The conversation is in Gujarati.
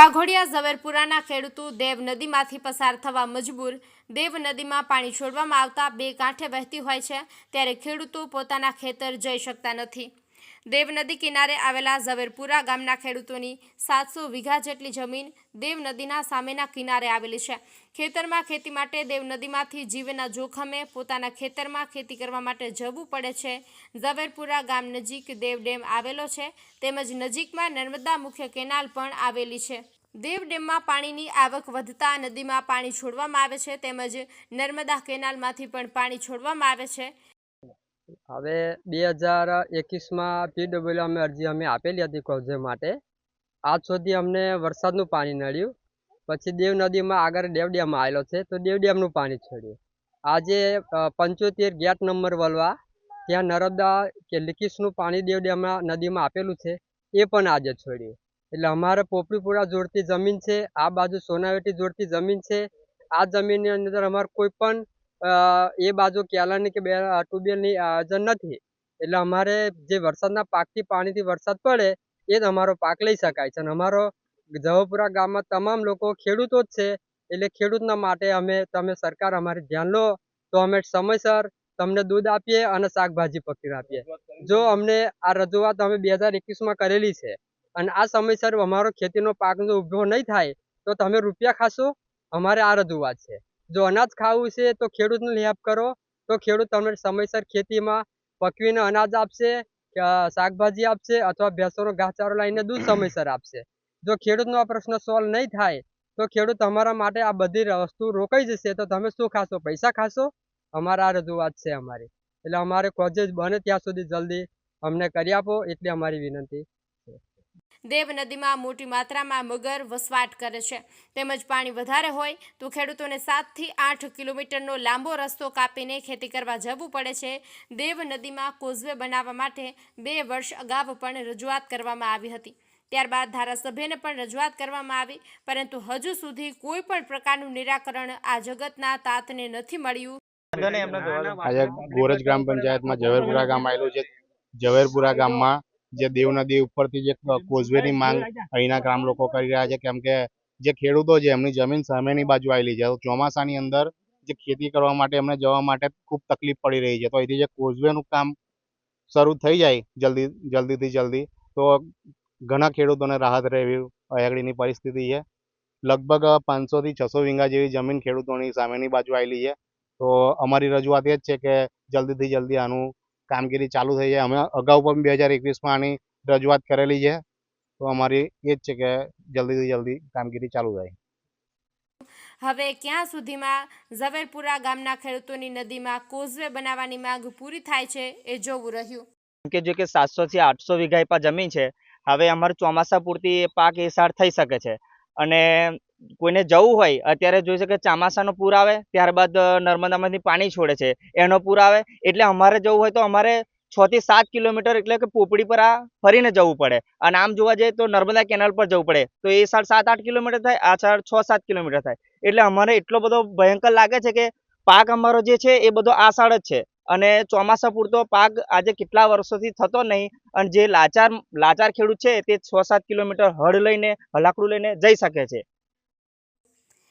વાઘોડિયા ઝવેરપુરાના ખેડૂતો દેવ નદીમાંથી પસાર થવા મજબૂર. દેવ નદીમાં પાણી છોડવામાં આવતા બે કાંઠે વહેતી હોય છે, ત્યારે ખેડૂતો પોતાના ખેતર જઈ શકતા નથી. દેવ નદી કિનારે આવેલા ઝવેરપુરા ગામના ખેડૂતોની સાતસો વીઘા જેટલી જમીન દેવ નદીના સામેના કિનારે આવેલી છે. ખેતરમાં ખેતી માટે દેવ નદીમાંથી જીવના જોખમે પોતાના ખેતરમાં ખેતી કરવા માટે જવું પડે છે. ઝવેરપુરા ગામ નજીક દેવ ડેમ આવેલો છે. તેમજ નજીકમાં નર્મદા મુખ્ય કેનાલ પણ આવેલી છે. દેવ ડેમમાં પાણીની આવક વધતા નદીમાં પાણી છોડવામાં આવે છે. તેમજ નર્મદા કેનાલમાંથી પણ પાણી છોડવામાં આવે છે. હવે બે હજાર એકવીસમાં પીડબ્લ્યુ અમે અરજી અમે આપેલી હતી કબજે માટે. આજ સુધી અમને વરસાદનું પાણી નડ્યું. પછી દેવ નદીમાં આગળ દેવ આવેલો છે, તો દેવ પાણી છોડ્યું. આજે પંચોતેર ગેટ નંબર વલવા, ત્યાં નર્મદા કે લીકીસનું પાણી દેવ ડેમમાં નદીમાં આપેલું છે, એ પણ આજે છોડ્યું. એટલે અમારે પોપડીપુરા જોડતી જમીન છે, આ બાજુ સોનાવેટી જોડતી જમીન છે. આ જમીનની અંદર અમારે કોઈ પણ એ બાજુ કેલાની કે બે ટ્યુબવેલની આયોજન નથી. એટલે અમારે જે વરસાદના પાકથી પાણીથી વરસાદ પડે, એ જ અમારો પાક લઈ શકાય છે. અને અમારો જવપુરા ગામમાં તમામ લોકો ખેડૂતો જ છે. એટલે ખેડૂતના માટે અમે, તમે સરકાર અમારે ધ્યાન લો, તો અમે સમયસર તમને દૂધ આપીએ અને શાકભાજી પકડી આપીએ. જો અમને આ રજૂઆત અમે બે હજાર એકવીસમાં કરેલી છે અને આ સમયસર અમારો ખેતીનો પાક જો ઊભો નહીં થાય, તો તમે રૂપિયા ખાશો? અમારે આ રજૂઆત છે. જો અનાજ ખાવું છે તો ખેડૂતને હેલ્પ કરો. તો ખેડૂત તમને સમયસર ખેતીમાં પકવીને અનાજ આપશે શાકભાજી આપશે અથવા ભેંસોનો ઘાસચારો લાવીને દૂધ સમયસર આપશે. જો ખેડૂતનો આ પ્રશ્ન સોલ્વ નહીં થાય, તો ખેડૂત તમારા માટે આ બધી વસ્તુ રોકાઈ જશે. તો તમે શું ખાશો? પૈસા ખાશો? અમારા આ રજૂઆત છે અમારી. એટલે અમારે કોજેજ બને ત્યાં સુધી જલ્દી અમને કરી આપો. એટલી અમારી વિનંતી. દેવ નદીમાં મોટી માત્રામાં મગર વસવાટ કરે છે. તેમજ પાણી વધારે હોય તો ખેડૂતોને સાતથી આઠ કિલોમીટરનો લાંબો રસ્તો કાપીને ખેતી કરવા જવું પડે છે. દેવ નદીમાં કોઝવે બનાવવા માટે બે વર્ષ અગાઉ પણ રજૂઆત કરવામાં આવી હતી. ત્યારબાદ ધારાસભ્યને પણ રજૂઆત કરવામાં આવી પરંતુ હજુ સુધી કોઈ પણ પ્રકારનું નિરાકરણ આ જગતના તાતને નથી મળ્યું. આજે ગોરજ ગ્રામ પંચાયતમાં ઝવેરપુરા ગામ આવેલું છે. ઝવેરપુરા ગામમાં જે દેવ નદી ઉપરથી જે કોઝવેની માંગ અહીંના ગ્રામ લોકો કરી રહ્યા છે કેમ કે જે ખેડૂતો છે એમની જમીન સામેની બાજુ આવેલી છે. ચોમાસાની અંદર જે ખેતી કરવા માટે એમને જવા માટે ખૂબ તકલીફ પડી રહી છે. તો અહીંથી જે કોઝવેનું કામ શરૂ થઈ જાય જલ્દી જલ્દીથી જલ્દી તો ઘણા ખેડૂતોને રાહત રહેવી આગળની પરિસ્થિતિ છે. લગભગ પાંચસોથી છસો વીંગા જેવી જમીન ખેડૂતોની સામેની બાજુ આવેલી છે. તો અમારી રજૂઆત એ જ છે કે જલ્દીથી જલ્દી આનું કામગીરી ચાલુ થઈ જાય. અમે અગાઉ પણ બે હજાર એકવીસમાં આની રજૂઆત કરેલી છે. તો અમારી એ જ છે કે જલ્દીથી જલ્દી કામગીરી ચાલુ થાય. હવે ક્યાં સુધીમાં ઝવેરપુરા ગામના ખેડૂતોની નદીમાં કોઝવે બનાવવાની માંગ પૂરી થાય છે એ જોવું રહ્યું. કે જો કે સાતસો થી આઠસો વીઘા પર જમીન છે. હવે અમારે ચોમાસા પૂરતી એ પાક એસાર થઈ શકે છે. અને કોઈને જવું હોય, અત્યારે જોઈ શકે ચોમાસાનો પૂર આવે, ત્યારબાદ નર્મદામાંથી પાણી છોડે છે. એનો પૂર આવે, એટલે અમારે જવું હોય તો અમારે છ થી સાત કિલોમીટર એટલે કે પોપડી પર આ ફરીને જવું પડે. અને આમ જોવા જઈએ તો નર્મદા કેનાલ પર જવું પડે. તો એ સાઈડ સાત આઠ કિલોમીટર થાય, આ સાઈડ છ સાત કિલોમીટર થાય. એટલે અમારે એટલો બધો ભયંકર લાગે છે કે પાક અમારો જે છે એ બધો આ સાઈડ જ છે. અને ચોમાસા પૂરતો પાક આજે કેટલા વર્ષોથી થતો નહીં, અને જે લાચાર લાચાર ખેડૂત છે તે છ સાત કિલોમીટર હળ લઈને, હલાકડું લઈને જઈ શકે છે.